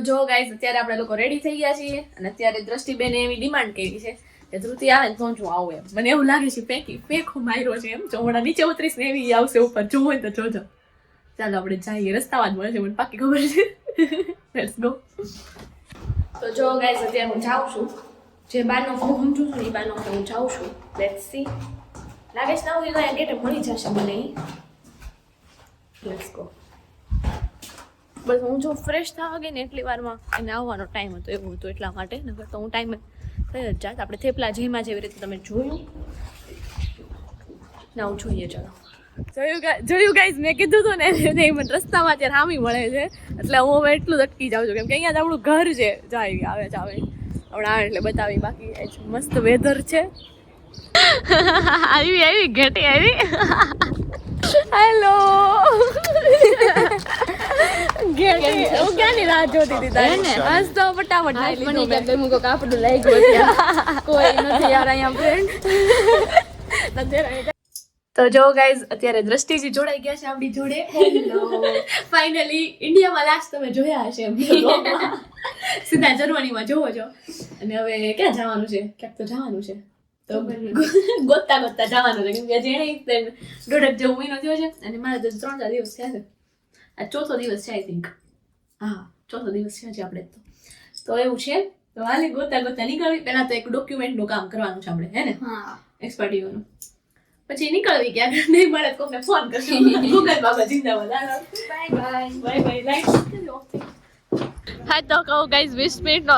જો ગાઈઝ અત્યારે આપણે લોકો રેડી થઈ ગયા છીએ અને અત્યારે દ્રષ્ટિબેને એવી ડિમાન્ડ કરી છે કે ધ્રુતિ આવે તો જો આવું એમ. મને એવું લાગે છે પેકી પેખો માર્યો છે એમ. હમણાં નીચે ઉતરીશ ને એવી આવશે ઉપર. જોવું હોય તો જોજો. ચાલો આપણે જઈએ. રસ્તામાં જ મળે છે, મને પાકી ખબર છે. લેટ્સ ગો તો જો ગાઈઝ અત્યારે હું જાઉં છું. જે બાનો હું સમજુ છું એ બાનો હું જાઉં છું. લેટ્સ સી લાગે છે ના હું અહીંયા ગેટે મળી જશે મને લેટ્સ ગો બસ હું જો ફ્રેશ થવા ગઈ ને એટલી વારમાં એને આવવાનો ટાઈમ હતો એવું હતું એટલા માટે. નકર તો હું ટાઈમે થઈ જ જાત. આપણે થેપલા જેમાં જેવી રીતે તમે જોયું. ના હું જોઈએ ચાલો. જોયું ગાઈઝ મેં કીધું હતું ને મને રસ્તામાં અત્યારે હામી મળે છે. એટલે હું હવે એટલું જ અટકી જાઉં છું કેમ કે અહીંયા જ આપણું ઘર છે જાય આવે જ આવે હમણાં આ એટલે બતાવી બાકી મસ્ત વેધર છે. આવી આવી ઘટી આવી. હેલો તો ફટાફટ ખાઈ લીધું મેં. મુકો કાપડું લઈ ગયો કોઈ નથી યાર અહીંયા ફ્રેન્ડ તો જો ગાઈઝ અત્યારે દ્રષ્ટિજી જોડાઈ ગયા છે આપણી જોડે. ફાઇનલી ઇન્ડિયામાં લાસ્ટ તમે જોયા હશે. સીધા જર્મનીમાં જોવો છો. અને હવે ક્યાં જવાનું છે? ક્યાંક તો જવાનું છે. તો ગોતતા ગોતતા જવાનું છે. કેમ કે જેણે તે દોઢક જેવો મહિનો થયો છે. અને મારા તો ત્રણ ચાર દિવસ થયા છે. આ ચોથો દિવસ છે આઈ થિંક હા. ચોથો દિવસ છે હજી આપણે તો. તો એવું છે. તો હાલે ગોતા ગોતા નીકળવી. પહેલાં તો એક ડોક્યુમેન્ટનું કામ કરવાનું છે આપણે હે ને? હા. એક્સપર્ટીઓનું પછી નીકળવી ક્યાંક નહીં મળે તો મેં ફોન કરશું ગૂગલ બાબા જિંદાબાદ. Bye bye bye bye like હા તો કહું ગાઈઝ વીસ મિનિટનો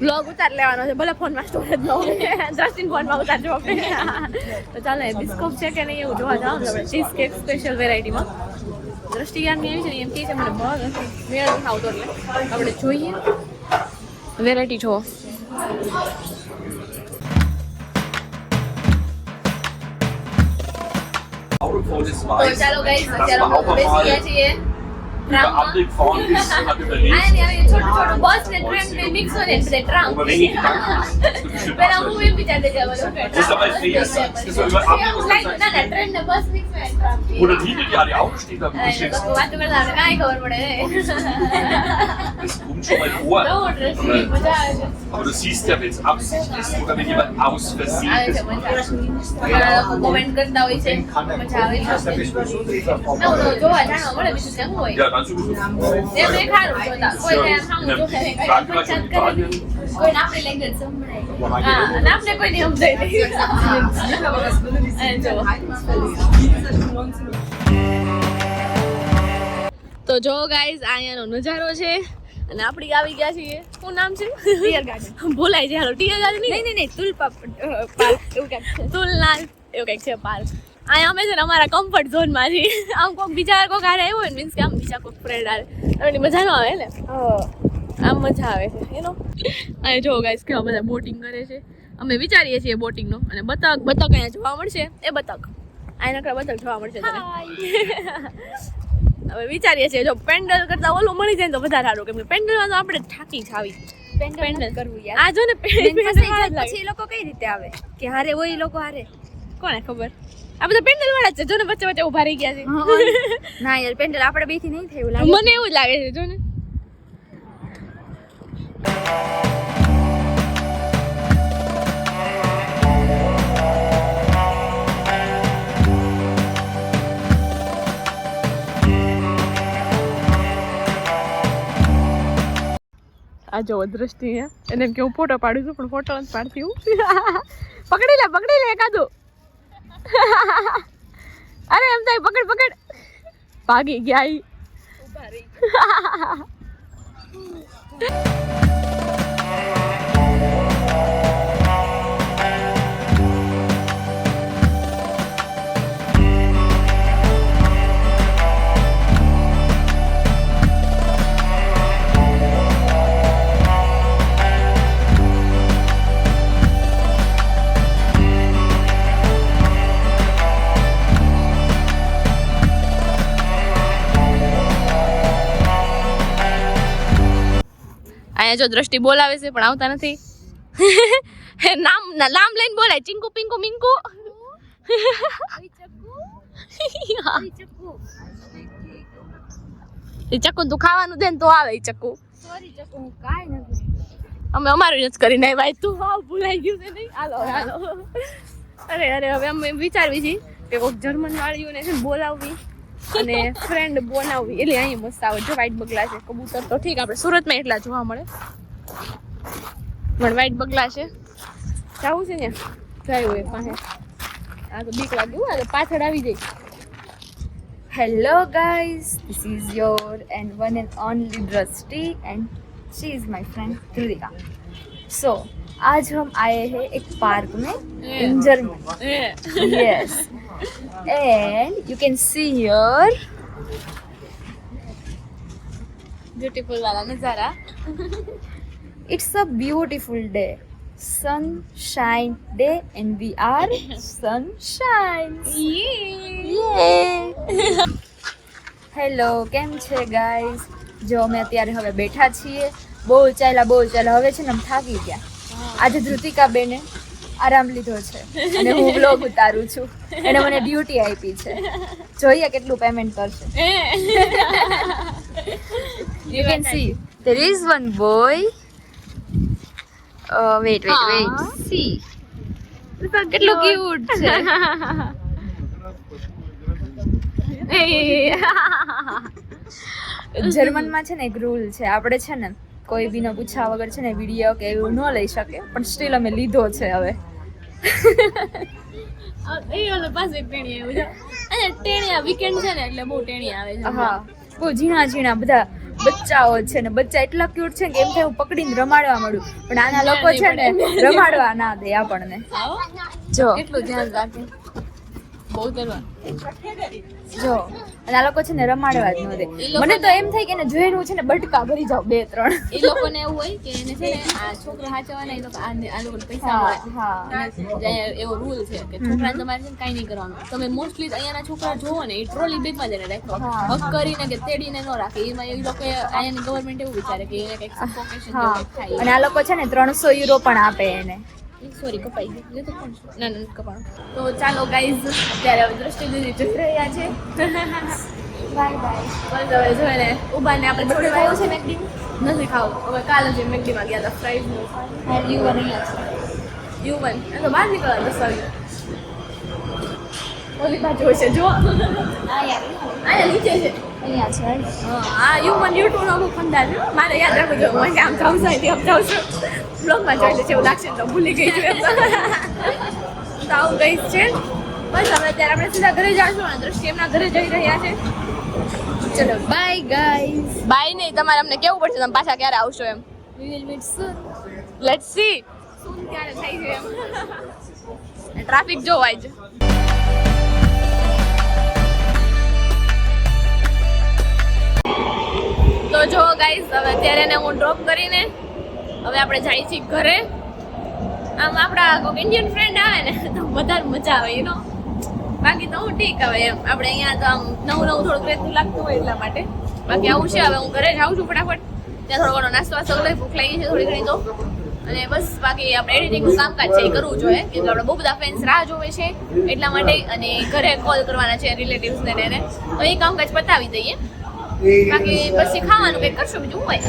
બ્લોગ ઉતાર લેવાનો છે. ભલે ફોનમાં સ્ટોરેજ ન હોય. દ્રષ્ટિન ફોનમાં ઉતારજો. આપણે તો ચાલો એ બિસ્કોપ છે કે નહીં એવું જોવા જાવ આપણે ચીઝ કેક સ્પેશિયલ વેરાયટીમાં દ્રષ્ટિ યારની એવી છે ને એમ કહે છે મને ભાવ નથી. મેળ નથી આવતો એટલે આપણે જોઈએ. વેરાયટી જુઓ. તો ચાલો ગાઈસ અત્યારે અમે બેસી ગયા mal છીએ über Anblick vorn ist, hat überlegt, આ ને હવે છોટું છોટું બસ ને ટ્રેન ને મિક્સ હોય ને એટલે tram aber wenn ich Gedanken hast, du bestimmt પેલા auch હું schon. એમ વિચારતી કે બોલો કે Das ist aber ein Fehler. Das ist so über Anblick und ના ના ટ્રેન ને બસ મિક્સ હોય tram Wo der Titel ja die Augen steht, da અરે, steht તો વાતો કરતા આપણે કાંઈ ખબર પડે das kommt schon mal vor. બહુ ઇન્ટરેસ્ટિંગ Aber, મજા આવે છે aber du siehst ja, wenn es Absicht ist oder wenn jemand aus Versehen આવે છે das મજા આવે છે ઘણા લોકો કોમેન્ટ કરતા હોય છે મજા આવે છે નવું નવું જોવા જાણવા મળે બીજું કેમ હોય જોતા કોઈ કઈ કરે આપણી લેંગ્વેજ સંભળાય હા આપણે કોઈ નહીં તો જો ગાઈઝ અહીંયાનો નજારો છે અને આપણે આવી ગયા છીએ. શું નામ છે? Tea garden. ભૂલાય છે હાલો ટીયર ગાર્ડન નહીં નહીં. નહીં તુલ પાર્ક એવું કંઈક છે. તુલના એવું કંઈક છે પાર્ક. અહીંયા અમે છે ને અમારા કમ્ફર્ટ ઝોનમાં છીએ આમ કોઈક બીજા કોઈક હારે આવ્યો હોય ને મીન્સ કે આમ બીજા કોઈક ફ્રેન્ડ હારે. એની મજા ન આવે ને? આમ મજા આવે છે એનો અને જો ગાઈસ કેવા બધા બોટિંગ કરે છે. અમે વિચારીએ છીએ બોટિંગનો અને બતક બતક અહીંયા જોવા મળશે. એ બતક. અહીંયા નકરા બતક જોવા મળશે તને. હવે વિચારીએ છીએ જો પેન્ડલ કરતા ઓલું મળી જાય ને તો વધારે સારું. કેમ કે પેન્ડલમાં તો આપણે થાકી જાવી પેન્ડલ કરવું યાર. આ જો ને પેન્ડલ. પછી એ લોકો કઈ રીતે આવે? કે હારે હોય એ લોકો હારે? કોને ખબર? આ બધા પેન્ડલ વાળા છે જો ને વચ્ચે વચ્ચે ઊભા રહી ગયા છે. ના યાર પેન્ડલ આપણે બેથી નહીં થયું લાગે. મને એવું જ લાગે છે જો ને આ જો દ્રષ્ટિ એને એમ કે હું ફોટો પાડું છું પણ ફોટો નથી પાડતી હું. પકડી લે પકડી લે એકાદું. અરે એમ થાય પકડ પકડ. ભાગી ગયા ઈ. અહીંયા જો દ્રષ્ટિ બોલાવે છે પણ આવતા નથી. નામ નામ લઈને બોલાય. ચિંકુ પિંકુ મિંકુ. એ ચક્કુ તું ખાવાનું દે ને તો આવે એ ચક્કુ. સોરી ચક્કુ હું કાંઈ નથી. અમે અમારું જ કરીને ભાઈ તું. હાવ ભૂલાઈ ગયું છે નહીં. હાલો હાલો. અરે અરે હવે અમે વિચારવી છીએ કે કોઈક જર્મન વાળીઓને છે ને બોલાવવી. અને ફ્રેન્ડ બનાવવી એટલે અહીં મસ્ત આવે જો વ્હાઈટ બગલા છે કબૂતર તો ઠીક આપણે સુરતમાં એટલા જોવા મળે પણ વ્હાઈટ બગલા છે જવું છે ને જાય એ પાસે આ તો બીક લાગ્યું આ તો પાછળ આવી જાય hello guys this is your and one and only Drishti and she is my friend Kritika so आज हम आए हैं एक पार्क में in German yes and you can see here beautiful વાળા નજારા it's a beautiful day sunshine day and we are sunshine hello કેમ છે ગાઈઝ જો અમે અત્યારે હવે બેઠા છીએ બહુ ચાલ્યા બહુ ચાલ્યા હવે છે ને થાકી ગયા આજે ધૃતિકા બેને આરામ લીધો છે. અને હું બ્લોગ ઉતારું છું. એને મને ડ્યુટી આપી છે. જોઈએ કેટલું પેમેન્ટ કરશે. You can see there is one boy. Wait wait wait wait. See. કેટલું ક્યુટ છે. જર્મનમાં છે ને એક રૂલ છે. આપણે છે ને કોઈ બીનો પૂછ્યા વગર છે ને વીડિયો કે એવું ન લઈ શકે. પણ સ્ટીલ અમે લીધો છે હવે. એ ઓલો પાસે ટેણી આવ્યું છે. અને ટેણીયા વીકેન્ડ છે ને એટલે બહુ ટેણી આવે છે. હા. બહુ ઝીણા ઝીણા બધા બચ્ચાઓ છે ને. બચ્ચા એટલા ક્યુટ છે કે એમ થાય હું પકડીને રમાડવા માંડું. પણ આના લોકો છે ને રમાડવા ના દે આપણને. જો. કેટલું ધ્યાન રાખે. બહુ જો. અને આ લોકો છે ને રમાડવા જ ન દે. મને તો એમ થાય કે એને જોઈને હું છે ને બટકા ભરી જાઉં બે ત્રણ. એ લોકોને એવું હોય કે એને છે ને આ છોકરા હાચવાના એ લોકો આ આ લોકોને પૈસા હા મળે. એવો રૂલ છે કે છોકરા તમારે છે ને કાંઈ નહીં કરવાનું. તમે મોસ્ટલી અહીંયાના છોકરા જોવો ને એ ટ્રોલી બેગમાં એને રાખો. હક કરીને કે તેડીને ન રાખે. એમાં એ લોકો અહીંયાની ગવર્મેન્ટ એવું વિચારે કે એને કંઈક જેવું અને આ લોકો છે ને ત્રણસો યુરો પણ આપે એને. સોરી કપાઈ ગયું તો કોણ ના ના કપાણું તો ચાલો ગાઈઝ અત્યારે હવે દ્રષ્ટિ જોઈ રહ્યા છે. બાય બાય બસ હવે જોઈને ઉભાને આપણે જોડે આવ્યું છે મેકડી નથી ખાવું. હવે કાલે જ મેકડીમાં ગયા હતા ફ્રાઈઝ યુ અહીંયા યુવન એ તો બહાર નીકળવાનું સોરી ઓલી બાજુ છે જો અહીંયા નીચે છે. અહીંયા છે હા, આ યુ યુટ્યુબ નો અમુક ફંદા મારે યાદ રાખવું જોઈએ હું આમ જાઉં છું અહીંથી આમ જાઉં છું. બ્લોગમાં જોઈ લેશે એવું લાગશે તો ભૂલી ગઈ છું તો આવું ગઈ છે. બસ હવે અત્યારે આપણે સીધા ઘરે જાશું અને દ્રષ્ટિ એમના ઘરે જઈ રહ્યા છે. ચલો બાય ગાઈઝ બાય નહીં તમારે અમને કેવું પડશે? તમે પાછા ક્યારે આવશો એમ? We will meet soon let's see શું ક્યારે થાય છે એમ? ટ્રાફિક જોવાય છે તો જો ગાઈઝ હવે અત્યારે એને હું ડ્રોપ કરીને હવે આપણે જાય છીએ ઘરે. આમ આપણા કોઈક ઇન્ડિયન ફ્રેન્ડ આવે ને, તો વધારે મજા આવે યુ બાકી તો હું ઠીક હવે એમ. આપણે અહીંયા તો આમ નવું નવું થોડુંક રહેતું લાગતું હોય એટલા માટે. બાકી આવું છે, હવે હું ઘરે જાઉં છું ફટાફટ. ત્યાં થોડો ઘણો નાસ્તો વાસ્તો લઈ ભૂખ લાગી છે થોડી ઘણી તો. અને બસ, બાકી આપણે એડિટિંગનું કામકાજ છે, એ કરવું જોઈએ, કેમ કે આપણે બહુ બધા ફેન્સ રાહ જોવે છે એટલા માટે. અને ઘરે કોલ કરવાના છે રિલેટિવ્સને એને તો એ કામકાજ પતાવી દઈએ. બાકી પછી ખાવાનું કંઈક કરશું, બીજું હોય?